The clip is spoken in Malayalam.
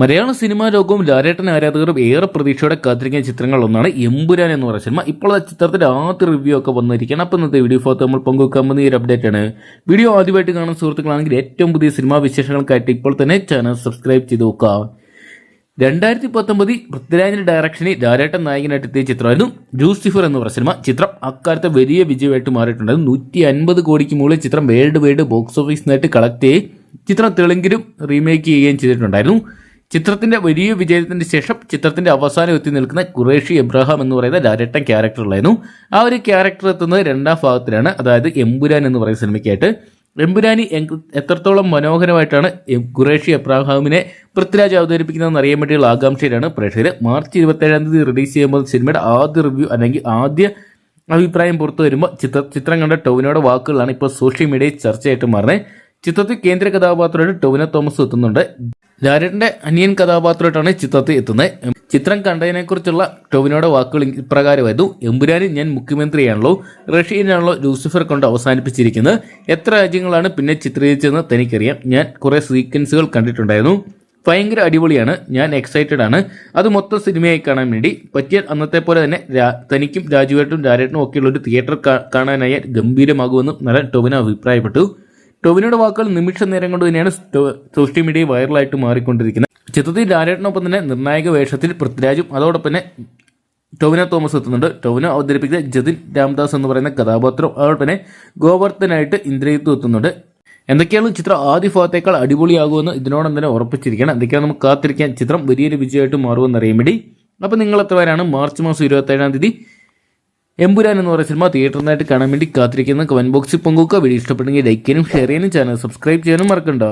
മലയാള സിനിമാ ലോകവും ലാലേട്ടൻ ആരാധകരും ഏറെ പ്രതീക്ഷയോടെ കാത്തിരിക്കുന്ന ചിത്രങ്ങളൊന്നാണ് എമ്പുരാൻ എന്ന് പറയുന്ന സിനിമ. ഇപ്പോൾ ആ ചിത്രത്തിന്റെ ആദ്യ റിവ്യൂ ഒക്കെ വന്നിരിക്കണം അപ്പോൾ ഇന്നത്തെ വീഡിയോ ഫോട്ടോ നമ്മൾ പങ്കുവെക്കാൻ പോകുന്ന ഈ ഒരു അപ്ഡേറ്റ് ആണ്. വീഡിയോ ആദ്യമായിട്ട് കാണുന്ന സുഹൃത്തുക്കളാണെങ്കിൽ ഏറ്റവും പുതിയ സിനിമാ വിശേഷങ്ങൾക്കായിട്ട് ഇപ്പോൾ തന്നെ ചാനൽ സബ്സ്ക്രൈബ് ചെയ്ത് നോക്കുക. രണ്ടായിരത്തി പത്തൊമ്പതിൽ പൃഥ്വിരാജിന്റെ ഡയറക്ഷനിൽ ലാലേട്ടൻ നായകനായിട്ട് എത്തിയ ചിത്രമായിരുന്നു ജൂസിഫർ എന്ന് പറഞ്ഞ സിനിമ. ചിത്രം അക്കാലത്തെ വലിയ വിജയമായിട്ട് മാറിയിട്ടുണ്ടായിരുന്നു നൂറ്റി അൻപത് കോടിക്ക് മുകളിൽ ചിത്രം വേൾഡ് വൈഡ് ബോക്സ് ഓഫീസിനായിട്ട് കളക്ട് ചെയ്ത് ചിത്രം തെലുങ്കിലും റീമേക്ക് ചെയ്യുകയും ചെയ്തിട്ടുണ്ടായിരുന്നു. ചിത്രത്തിന്റെ വലിയ വിജയത്തിന് ശേഷം ചിത്രത്തിന്റെ അവസാനം എത്തി നിൽക്കുന്ന ഖുറേഷി എബ്രഹാം എന്ന് പറയുന്ന ഡയറക്ടർ ക്യാരക്ടറിലായിരുന്നു. ആ ഒരു ക്യാരക്ടർ എത്തുന്നത് രണ്ടാം ഭാഗത്തിലാണ്. അതായത് എമ്പുരാൻ എന്ന് പറയുന്ന സിനിമയ്ക്കായിട്ട്. എമ്പുരാനി എത്രത്തോളം മനോഹരമായിട്ടാണ് ഖുറേഷി എബ്രാഹാമിനെ പൃഥ്വിരാജ് അവതരിപ്പിക്കുന്നതെന്ന് അറിയാൻ വേണ്ടിയുള്ള ആകാംക്ഷയിലാണ് പ്രേക്ഷകർ മാർച്ച് ഇരുപത്തേഴാം തീയതി റിലീസ് ചെയ്യുമ്പോൾ സിനിമയുടെ ആദ്യ റിവ്യൂ അല്ലെങ്കിൽ ആദ്യ അഭിപ്രായം പുറത്തു വരുമ്പോൾ ചിത്ര ചിത്രം കണ്ട ടോവിനോടെ വാക്കുകളാണ് ഇപ്പോൾ സോഷ്യൽ മീഡിയയിൽ ചർച്ചയായിട്ട് മാറുന്നത്. ചിത്രത്തിൽ കേന്ദ്ര കഥാപാത്രമായിട്ട് ടൊവിനോ തോമസ് എത്തുന്നുണ്ട്. ലാലേട്ടന്റെ അനിയൻ കഥാപാത്രമായിട്ടാണ് ചിത്രത്തിൽ എത്തുന്നത്. ചിത്രം കണ്ടതിനെക്കുറിച്ചുള്ള ടൊവിനോയുടെ വാക്കുകൾ ഇപ്രകാരമായിരുന്നു. എമ്പുരാനിൽ ഞാൻ മുഖ്യമന്ത്രിയാണല്ലോ. റഷ്യയിലാണല്ലോ ലൂസിഫർ കൊണ്ട് അവസാനിപ്പിച്ചിരിക്കുന്നത്. എത്ര രാജ്യങ്ങളാണ് പിന്നെ ചിത്രീകരിച്ചതെന്ന് തനിക്കറിയാം. ഞാൻ കുറേ സീക്വൻസുകൾ കണ്ടിട്ടുണ്ടായിരുന്നു. ഭയങ്കര അടിപൊളിയാണ്. ഞാൻ എക്സൈറ്റഡ് ആണ്. അത് മൊത്തം സിനിമയായി കാണാൻ വേണ്ടി. പറ്റിയാൽ അന്നത്തെ പോലെ തന്നെ തനിക്കും രാജുവേട്ടും രാരേട്ടനും ഒക്കെയുള്ള ഒരു തിയേറ്റർ കാണാനായി ഗംഭീരമാകുമെന്നും നടൻ ടൊവിനോ അഭിപ്രായപ്പെട്ടു. ടൊവിനോയുടെ വാക്കുകൾ നിമിഷ നേരം കൊണ്ട് തന്നെയാണ് സോഷ്യൽ മീഡിയ വൈറലായിട്ട് മാറിക്കൊണ്ടിരിക്കുന്നത്. ചിത്രത്തിൽ ലാലേട്ടനൊപ്പം തന്നെ നിർണായക വേഷത്തിൽ പൃഥ്വിരാജും അതോടൊപ്പം തന്നെ ടൊവിനോ തോമസ് എത്തുന്നുണ്ട്. ടൊവിനോ അവതരിപ്പിക്കുന്ന ജതിൻ രാംദാസ് എന്ന് പറയുന്ന കഥാപാത്രം അതോടൊപ്പം തന്നെ ഗോവർദ്ധനായിട്ട് ഇന്ദ്രജിത്തും എത്തുന്നുണ്ട്. എന്തൊക്കെയാണ് ചിത്രം ആദ്യ ഭാഗത്തേക്കാൾ അടിപൊളിയാകുമെന്ന് ഇതിനോടൊപ്പം തന്നെ ഉറപ്പിച്ചിരിക്കണം എന്തൊക്കെയാണ് നമുക്ക് കാത്തിരിക്കാൻ ചിത്രം വലിയൊരു വിജയമായിട്ട് മാറുമെന്ന് അറിയാൻ വേണ്ടി. അപ്പോൾ നിങ്ങൾ എത്ര പേരാണ് മാർച്ച് മാസം ഇരുപത്തേഴാം തീയതി എമ്പുരാൻ എന്ന് പറയുന്ന സിനിമ തിയേറ്ററിനായിട്ട് കാണാൻ വേണ്ടി കാത്തിരിക്കുന്ന കമന്റ് ബോക്സിൽ പങ്കുവെക്കുക വീഡിയോ ഇഷ്ടപ്പെട്ടെങ്കിൽ ലൈക്ക് ചെയ്യാനും ഷെയർ ചെയ്യാനും ചാനൽ സബ്സ്ക്രൈബ് ചെയ്യാനും മറക്കണ്ട.